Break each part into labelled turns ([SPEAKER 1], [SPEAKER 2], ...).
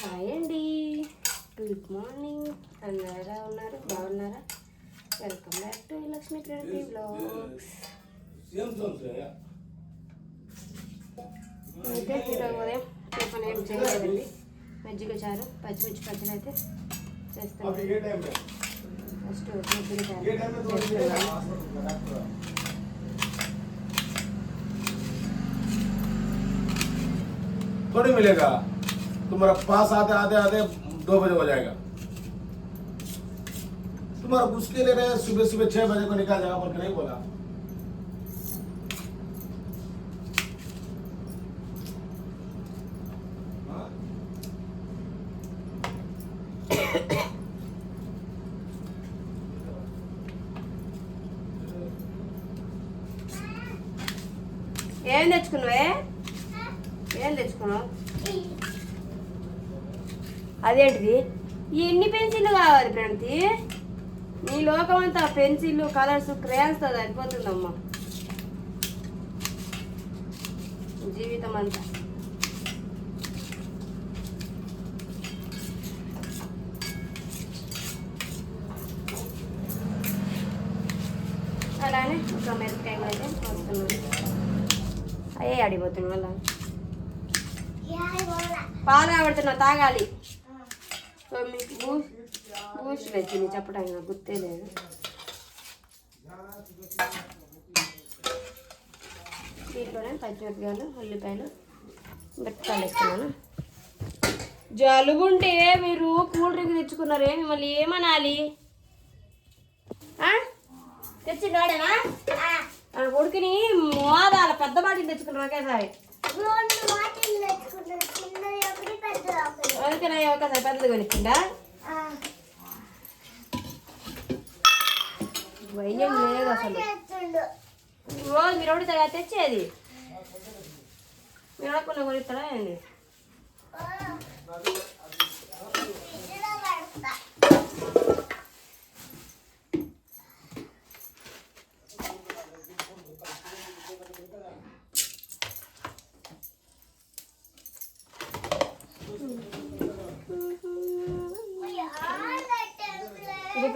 [SPEAKER 1] Hi అండి good morning అందరూ ఎలా ఉన్నారు బాగున్నారా welcome back to Lakshmi twenty blogs అయితే ఈరోజు ఉదయం టిఫిన్ ఏం చేయలేదండి మజ్జిగ చారు పచ్చిమిర్చి పచ్చడి అయితే చేస్తాను ఫస్ట్ మజ్జిగ చారు చేస్తున్నాను.
[SPEAKER 2] थोड़ी मिलेगा तुम्हारा पास आते आते आते दो बजे हो जाएगा तुम्हारा उसके लिए रहे सुबह सुबह छह बजे को निकाल जाएगा बोल के नहीं बोला हाँ?
[SPEAKER 1] ఏం తెచ్చుకున్నావే ఏం తెచ్చుకున్నావు అదేంటిది? ఎన్ని పెన్సిళ్ళు కావాలి ప్రణతి నీ లోకం అంతా పెన్సిళ్ళు కలర్స్ క్రేయాన్స్తో సరిపోతుందమ్మా. జీవితం అంతా అలానే ఒక మిరపకాయ కూడా అయితే వస్తున్నాను అయ్యే అడిగిపోతుంది మళ్ళీ. పాలు కాబడుతున్నా తాగాలి. సో మీకు బూస్ట్ వచ్చింది చెప్పడానికి నాకు గుర్తే లేదు. దీంట్లోనే పచ్చిమిరపకాయలు ఉల్లిపాయలు మిరపకాయలు వేస్తున్నాను. జలుబుంటే మీరు కూల్ డ్రింక్ తెచ్చుకున్నారే మిమ్మల్ని ఏమనాలి? ఆ? కొడుకుని మోదాల పెద్ద బాటిల్ తెచ్చుకున్నారు ఒకేసారి. అందుకనే ఒకసారి పెద్దది కొనిచ్చిందా? భయం లేదు అసలు. రోజు మీరు ఒకటి తగ్గ తెచ్చేది. మీరు అడగకుండా కొనిస్తారా ఏంది?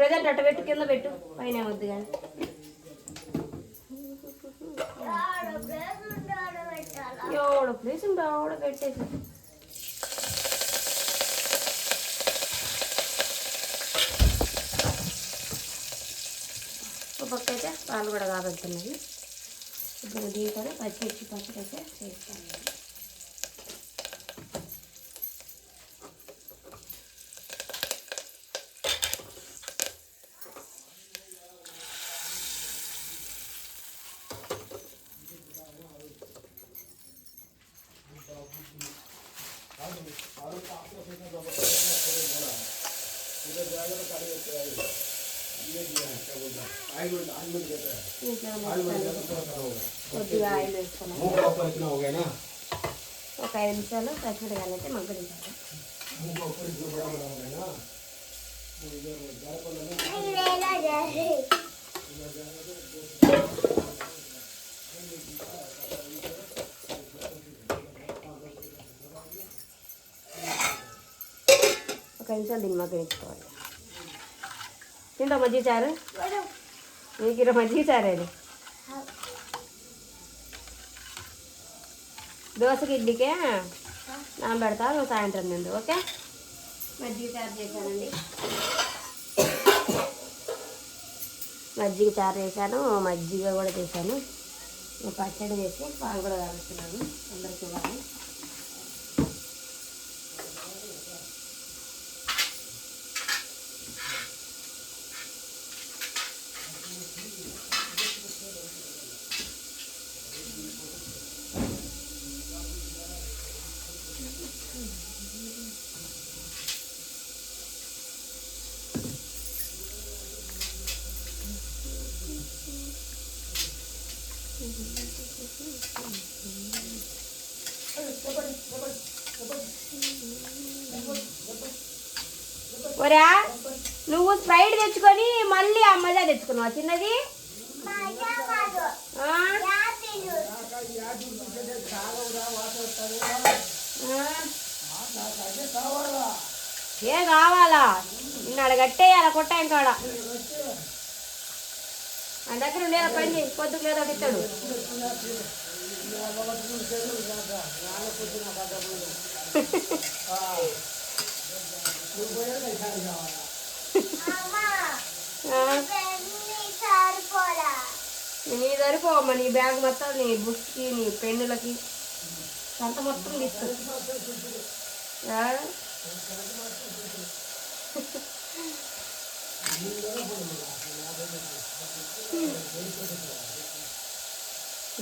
[SPEAKER 1] ప్రజెంట్ అట్ట పెట్టు కింద పెట్టు. పైన వద్దు కానీ. ఎవడ ప్లేస్ ఉంటే ఆవిడ పెట్టేసి. ఒక పక్క అయితే పాలు కూడా కాబడుతున్నాయి ఇప్పుడు దీంతో పచ్చిమిర్చి పచ్చడి అయితే చేస్తాను. కొద్దిగా ఆయిల్
[SPEAKER 2] వేసుకున్నాం
[SPEAKER 1] ఒక ఐదు నిమిషాలు పచ్చిమిరకాయలు అయితే
[SPEAKER 2] మగ్గనిస్తాను
[SPEAKER 1] ఒక నిమిషాలు దీన్ని మగ్గనించుకోవాలి తింటా మజ్జిగ చారు మీకు ఈరోజు మజ్జిగ చారు అది దోశకి ఇడ్లీకే నానబెడతా సాయంత్రం నుండి ఓకే మజ్జిగ చారు చేశానండి మజ్జిగ చారు చేశాను మజ్జిగ కూడా చేశాను పచ్చడి చేసి పాలు కూడా కలుస్తున్నాను అందరికి ఇవ్వాలి ఒరా నువ్వు స్ప్రైట్ తెచ్చుకొని మళ్ళీ ఆ మజా తెచ్చుకున్నావు? చిన్నది? ఏ కావాలా? నిన్న ఆడ కట్టేయాల? కొట్టాం కాడ ఆయన దగ్గర ఉండేలా పని చేయి. పొద్దుకు లేదో ఇస్తాడు ఆ, నీ సరిపోవమ్మా నీ బ్యాగ్ మొత్తం నీ బుక్స్కి నీ పెన్నులకి. అంత మొత్తం తీసుకో.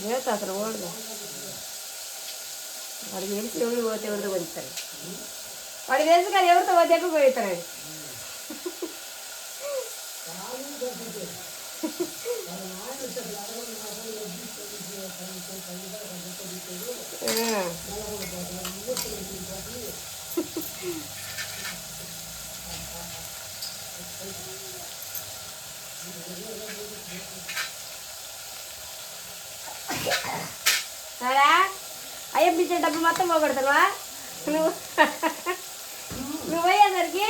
[SPEAKER 1] లేదు అసలు ఓడదు? వాడికి తెలిసి ఎవరు పోతే ఎవరితో పోతారు వాడికి తెలుసు కానీ ఎవరితో పోతే ఎక్కువ పోతారు సరే అయ్యప్ప ఇచ్చే డబ్బులు మొత్తం పోగొడతావా నువ్వు నువ్వు అయ్యేసరికి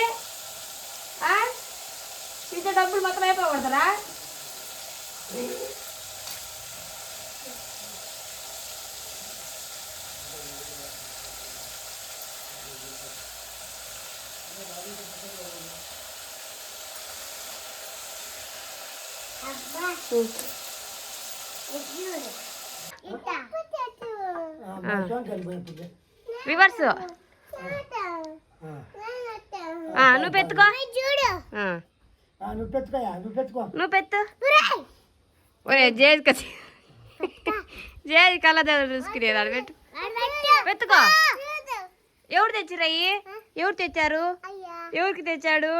[SPEAKER 1] ఆ? ఇచ్చే డబ్బులు మొత్తం అయిపోగొడతారా Reverse నువ్వు పెట్టుకో. ఆ,
[SPEAKER 3] నువ్వు పెట్టుకో.
[SPEAKER 1] నువ్వు పెట్టు. ఒరే జేజ్ కసి జేజ్ కళ్ళ చూసుకునేది ఆడ పెట్టు. పెట్టుకో. ఎవరు తెచ్చిరయ్యి ఎవరు తెచ్చారు? ఎవరికి తెచ్చాడు?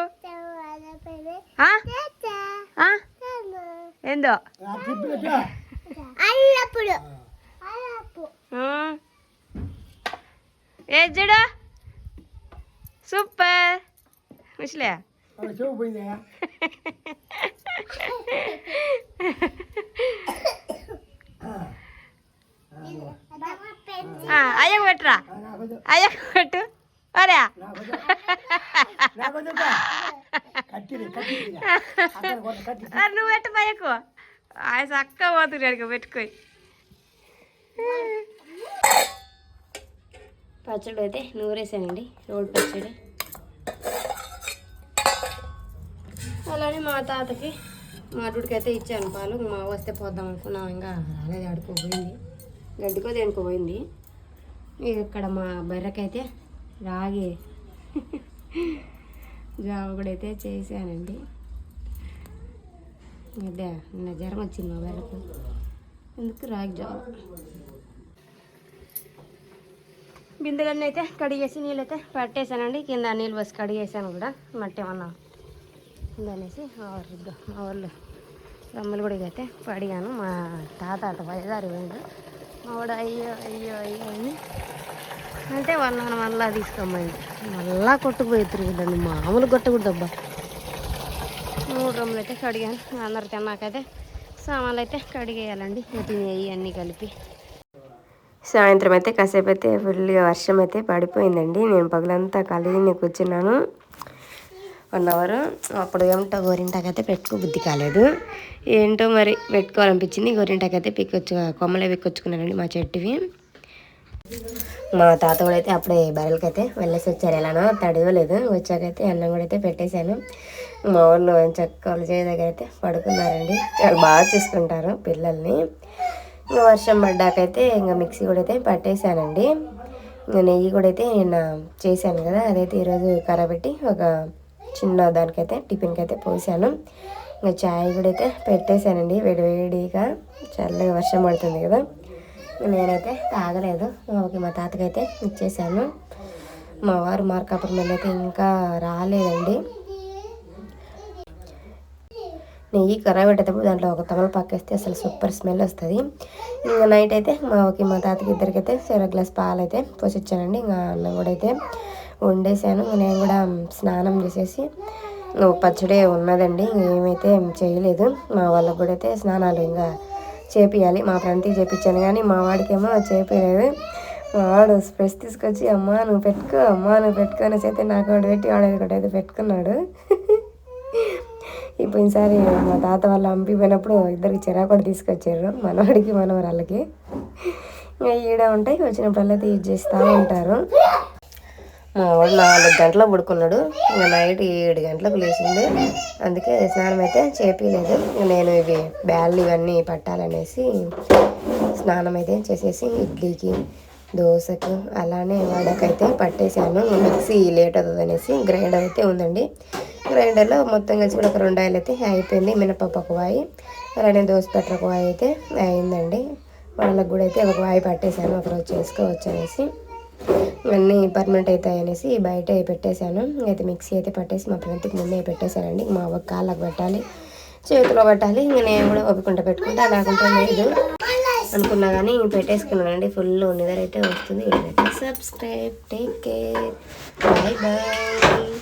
[SPEAKER 1] ఆ? ఆ? ఏందో
[SPEAKER 3] తిప్పినట్టు
[SPEAKER 4] అల్లప్పుడు
[SPEAKER 1] ఆ. ఏ చూడు సూపర్ ముసలే అరే నువ్వు పెట్టు పయ్యకు ఆయన చక్క పోతున్నాడు పెట్టుకోయి. పచ్చడి అయితే నూరేసానండి రోడ్ పచ్చడి. అలానే మా తాతకి మా అడ్డుడికి అయితే ఇచ్చాను పాలు. మా వస్తే పోద్దాం అనుకున్నాం ఇంకా రాలేదు ఆడుకోపోయింది గడ్డికో దేనికోపోయింది ఇక్కడ మా బర్రెకైతే రాగి. జావ కూడా అయితే చేశానండి. అదే నిన్న జ్వరం వచ్చింది మా బర్రెకు ఎందుకు రాగి జావ బిందెలన్నీ అయితే కడిగేసి నీళ్ళు అయితే పట్టేశానండి. కింద నీళ్ళు పోసి కడిగేసాను కూడా మట్టి ఏమన్నా ఉందనేసి మా ఊరు మా వాళ్ళు రమ్మలు కూడా అయితే పడిగాను. మా తాత అట బయలుదేరి పోయిండు. మా వాడు అయ్యో అయ్యో అయ్యో అని అంటే వాళ్ళ నాన్న మళ్ళా తీసుకోమండి మళ్ళా కొట్టుకుపోయి తిరుగుదండి మామూలు కొట్టకూడదు అబ్బా మూడు రమ్ములు అయితే కడిగాను అందరు తిన్నాకైతే సామాన్లు అయితే కడిగేయాలండి తినేవి అన్నీ కలిపి. సాయంత్రం అయితే కాసేపు అయితే ఫుల్గా వర్షం అయితే పడిపోయిందండి. నేను పగలంతా కలిగి కూర్చున్నాను. One hour. అప్పుడు ఏమిటో గోరింటాకైతే పెట్టుకో బుద్ధి కాలేదు. ఏంటో మరి పెట్టుకోవాలనిపించింది. గోరింటాకైతే పిక్కొచ్చు కొమ్మలే పిక్కొచ్చుకున్నానండి మా చెట్టువి. మా తాత కూడా అయితే అప్పుడే బర్రెలకైతే వెళ్ళేసి వచ్చారు. ఎలానో తడవలేదు. వచ్చాకైతే అన్నం కూడా అయితే పెట్టేశాను. మా ఊళ్ళో చక్కలు వాళ్ళ చేయ దగ్గర అయితే పడుకున్నారండి. చాలా బాగా చూసుకుంటారు పిల్లల్ని. ఇంకా వర్షం పడ్డాకైతే ఇంకా మిక్సీ కూడా అయితే పట్టేశానండి. ఇంకా నెయ్యి కూడా అయితే నిన్న చేశాను కదా అదైతే ఈరోజు కరబెట్టి ఒక చిన్న దానికైతే టిఫిన్కి అయితే పోసాను. ఇంకా చాయ్ కూడా అయితే పెట్టేశానండి వేడివేడిగా చల్లగా వర్షం పడుతుంది కదా. నేనైతే తాగలేదు. ఓకే మా తాతకైతే ఇచ్చేసాను. మా వారు మార్కాపురం అయితే ఇంకా రాలేదండి. నెయ్యి కర్ర పెట్టేటప్పుడు దాంట్లో ఒక తమలపాకు వేస్తే అసలు సూపర్ స్మెల్ వస్తుంది. ఇంకా నైట్ అయితే మా ఓకే మా తాతకి ఇద్దరికి అయితే గ్లాస్ పాలు అయితే పోసిచ్చానండి. ఇంకా అన్నం కూడా అయితే వండేసాను నేను కూడా స్నానం చేసేసి పచ్చడే ఉన్నదండి. ఇంకా ఏమైతే చేయలేదు. మా వాళ్ళకి కూడా అయితే స్నానాలు ఇంకా చేపియాలి. మా ఫ్రెండ్కి చేపించాను కానీ మా వాడికేమో చేపించలేదు
[SPEAKER 5] వాడు స్ప్రెస్ తీసుకొచ్చి అమ్మా నువ్వు పెట్టుకో అమ్మా నువ్వు పెట్టుకో అయితే నాకు ఒకటి పెట్టి వాడు ఒకటి అయితే పెట్టుకున్నాడు. ఇప్పుడు ఈసారి మా తాత వాళ్ళు పంపిపోయినప్పుడు ఇద్దరికి చిరా కూడా తీసుకొచ్చారు. మనవాడికి మనవరాళ్ళకి. ఇంకా ఈడ ఉంటాయి. వచ్చినప్పుడల్లా అయితే యూజ్ చేస్తూ ఉంటారు. మా వాడు నాలుగు గంటల పడుకున్నాడు. ఇంకా నైట్ ఏడు గంటలకు లేచింది. అందుకే స్నానం అయితే చేపించలేదు నేను ఇవి బ్యాళ్ళు ఇవన్నీ పట్టాలనేసి స్నానం అయితే చేసేసి ఇడ్లీకి దోశకు అలానే వడకైతే పట్టేశాను. మిక్సీ లేట్ అవుతుంది అనేసి గ్రైండర్ అయితే ఉందండి. గ్రైండర్లో మొత్తం కలిసి కూడా ఒక రెండు ఆయిల్ అయితే అయిపోయింది. మినపప్పు ఒక వాయి అలానే దోశ పెట్ట ఒక వాయి అయితే అయిందండి. వాళ్ళకి కూడా అయితే ఒక వాయి పట్టేశాను. ఒకరోజు చేసుకోవచ్చు అనేసి. ఇవన్నీ పర్మనెంట్ అవుతాయి అనేసి బయట పెట్టేశాను. అయితే మిక్సీ అయితే పట్టేసి మా ఫ్రెండ్కి ముందే పెట్టేశానండి. మా అవ్వ కాళ్ళకు పెట్టాలి చేతిలో పెట్టాలి. ఇంకా నేను కూడా ఒప్పుకుంటా పెట్టుకుంటా లేకుంటే లేదు అనుకున్నా కానీ పెట్టేసుకున్నానండి. ఫుల్ నిద్ర అయితే వస్తుంది subscribe take care bye bye